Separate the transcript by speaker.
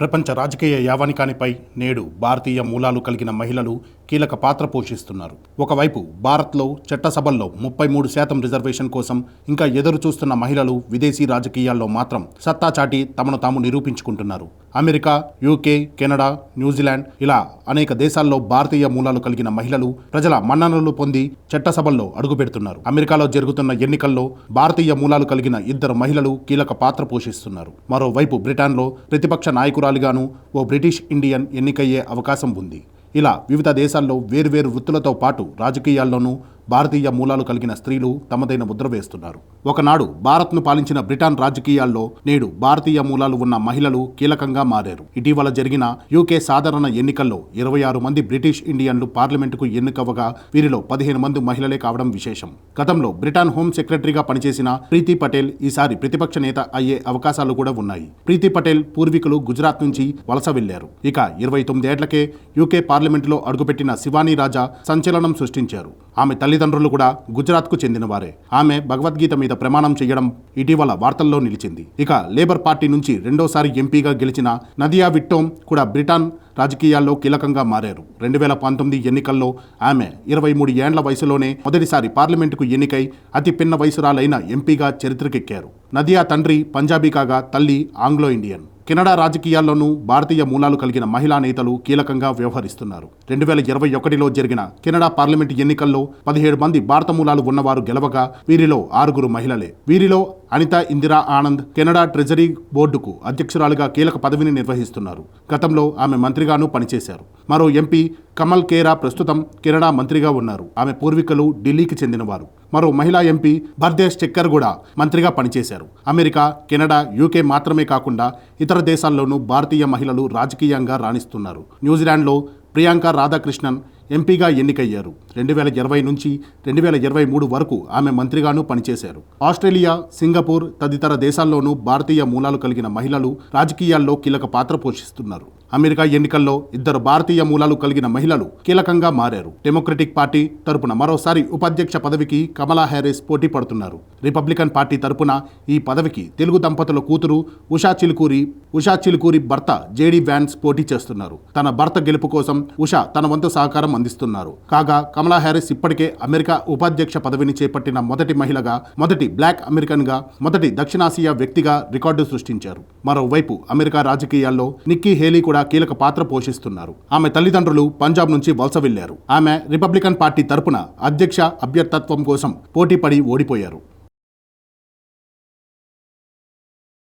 Speaker 1: ప్రపంచ రాజకీయ యావనికానిపై నేడు భారతీయ మూలాలు కలిగిన మహిళలు కీలక పాత్ర పోషిస్తున్నారు. ఒకవైపు భారత్లో చట్టసభల్లో ముప్పై మూడు శాతం రిజర్వేషన్ కోసం ఇంకా ఎదురు చూస్తున్న మహిళలు విదేశీ రాజకీయాల్లో మాత్రం సత్తా చాటి తమను తాము నిరూపించుకుంటున్నారు. America UK Canada New Zealand ఇలా అనేక దేశాల్లో భారతీయ మూలాలు కలిగిన మహిళలు ప్రజల మన్ననలు పొంది చట్టసభల్లో అడుగుపెడుతున్నారు. అమెరికాలో జరుగుతున్న ఎన్నికల్లో భారతీయ మూలాలు కలిగిన ఇద్దరు మహిళలు కీలక పాత్ర పోషిస్తున్నారు. మరోవైపు బ్రిటన్లో ప్రతిపక్ష నాయకురాలిగాను ఓ బ్రిటిష్ ఇండియన్ ఎన్నికయ్యే అవకాశం ఉంది. ఇలా వివిధ దేశాల్లో వేర్వేరు వృత్తులతో పాటు రాజకీయాల్లోనూ భారతీయ మూలాలు కలిగిన స్త్రీలు తమదైన ముద్ర వేస్తున్నారు. ఒకనాడు భారత్ను పాలించిన బ్రిటన్ రాజకీయాల్లో నేడు భారతీయ మూలాలు ఉన్న మహిళలు కీలకంగా మారారు. ఇటీవల జరిగిన యూకే సాధారణ ఎన్నికల్లో ఇరవై ఆరు మంది బ్రిటిష్ ఇండియన్లు పార్లమెంటుకు ఎన్నికవగా వీరిలో పదిహేను మంది మహిళలే కావడం విశేషం. గతంలో బ్రిటన్ హోం సెక్రటరీగా పనిచేసిన ప్రీతి పటేల్ ఈసారి ప్రతిపక్ష నేత అయ్యే అవకాశాలు కూడా ఉన్నాయి. ప్రీతి పటేల్ పూర్వీకులు గుజరాత్ నుంచి వలస వెళ్ళారు ఇక ఇరవై తొమ్మిదేళ్ళకే యూకే పార్లమెంటులో అడుగుపెట్టిన శివానీ రాజా సంచలనం సృష్టించారు. ఆమె తల్లిదండ్రులు కూడా గుజరాత్కు చెందినవారే. ఆమె భగవద్గీత మీద ప్రమాణం చేయడం ఇటీవల వార్తల్లో నిలిచింది. ఇక లేబర్ పార్టీ నుంచి రెండోసారి ఎంపీగా గెలిచిన నదియా విట్టోమ్ కూడా బ్రిటన్ రాజకీయాల్లో కీలకంగా మారారు. రెండు వేల పంతొమ్మిది ఎన్నికల్లో ఆమె ఇరవై మూడు ఏండ్ల వయసులోనే మొదటిసారి పార్లమెంటుకు ఎన్నికై అతి పిన్న వయసురాలైన ఎంపీగా చరిత్రకెక్కారు. నదియా తండ్రి పంజాబీ కాగా తల్లి ఆంగ్లో ఇండియన్. కెనడా రాజకీయాల్లోనూ భారతీయ మూలాలు కలిగిన మహిళా నేతలు కీలకంగా వ్యవహరిస్తున్నారు. రెండు వేల ఇరవై ఒకటిలో జరిగిన కెనడా పార్లమెంటు ఎన్నికల్లో పదిహేడు మంది భారత మూలాలు ఉన్నవారు గెలవగా వీరిలో ఆరుగురు మహిళలే. వీరిలో అనిత ఇందిరా ఆనంద్ కెనడా ట్రెజరీ బోర్డుకు అధ్యక్షురాలుగా కీలక పదవిని నిర్వహిస్తున్నారు. గతంలో ఆమె మంత్రిగానూ పనిచేశారు. మరో ఎంపీ కమల్ కేరా ప్రస్తుతం కెనడా మంత్రిగా ఉన్నారు. ఆమె పూర్వీకులు ఢిల్లీకి చెందినవారు. మరో మహిళా ఎంపీ బర్దేశ్ చెక్కర్ కూడా మంత్రిగా పనిచేశారు. అమెరికా కెనడా యూకే మాత్రమే కాకుండా ఇతర దేశాల్లోనూ భారతీయ మహిళలు రాజకీయంగా రాణిస్తున్నారు. న్యూజిలాండ్లో ప్రియాంక రాధాకృష్ణన్ ఎంపీగా ఎన్నికయ్యారు. రెండు వేల ఇరవై నుంచి రెండు వేల ఇరవై మూడు వరకు ఆమె మంత్రిగాను పనిచేశారు. ఆస్ట్రేలియా సింగపూర్ తదితర దేశాల్లోనూ భారతీయ మూలాలు కలిగిన మహిళలు రాజకీయాల్లో కీలక పాత్ర పోషిస్తున్నారు. అమెరికా ఎన్నికల్లో ఇద్దరు భారతీయ మూలాలు కలిగిన మహిళలు కీలకంగా మారారు. డెమోక్రటిక్ పార్టీ తరపున మరోసారి ఉపాధ్యక్ష పదవికి కమలా హ్యారిస్ పోటీ పడుతున్నారు. రిపబ్లికన్ పార్టీ తరపున ఈ పదవికి తెలుగు దంపతుల కూతురు ఉషా చిలుకూరి ఉషా చిలుకూరి భర్త జేడీ వ్యాన్స్ పోటీ చేస్తున్నారు. తన భర్త గెలుపు కోసం ఉషా తన వంతు సహకారం అందిస్తున్నారు. కాగా కమలా హ్యారిస్ ఇప్పటికే అమెరికా ఉపాధ్యక్ష పదవిని చేపట్టిన మొదటి మహిళగా మొదటి బ్లాక్ అమెరికన్గా మొదటి దక్షిణాసియా వ్యక్తిగా రికార్డు సృష్టించారు. మరోవైపు అమెరికా రాజకీయాల్లో నిక్కీ హేలీ కూడా కీలక పాత్ర పోషిస్తున్నారు. ఆమె తల్లిదండ్రులు పంజాబ్ నుంచి వలస వెళ్ళారు ఆమె రిపబ్లికన్ పార్టీ తరపున అధ్యక్ష అభ్యర్థత్వం కోసం పోటీపడి ఓడిపోయారు.